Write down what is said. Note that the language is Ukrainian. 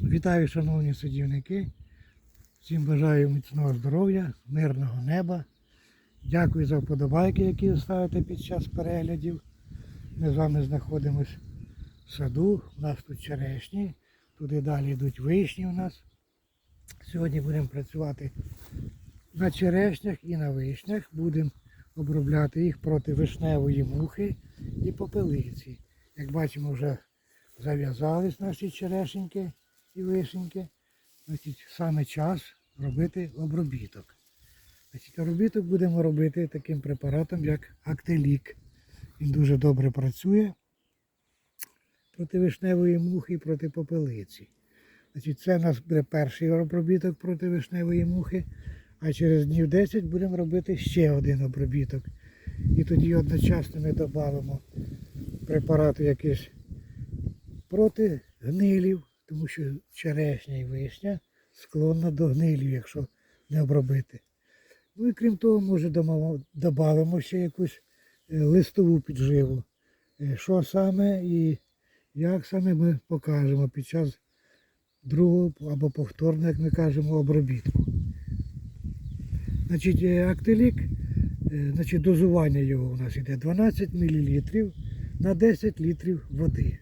Вітаю, шановні садівники. Всім бажаю міцного здоров'я, мирного неба. Дякую за вподобайки, які ви ставите під час переглядів. Ми з вами знаходимося в саду. У нас тут черешні, туди далі йдуть вишні у нас. Сьогодні будемо працювати на черешнях і на вишнях. Будемо обробляти їх проти вишневої мухи і попелиці. Як бачимо, вже зав'язались наші черешеньки і вишеньки. Значить, саме час робити обробіток. Значить, обробіток будемо робити таким препаратом, як Актелік. Він дуже добре працює проти вишневої мухи і проти попелиці. Значить, це у нас буде перший обробіток проти вишневої мухи, а через днів 10 будемо робити ще один обробіток. І тоді одночасно ми додамо препарату якийсь проти гнилів, тому що черешня і вишня склонна до гнилів, якщо не обробити. Ну і крім того, може додамо ще якусь е, листову підживу. Е, Що саме і як саме ми покажемо під час другого або повторного, як ми кажемо, обробітку. Значить, е, актилік, значить, дозування його у нас йде 12 мл на 10 літрів води.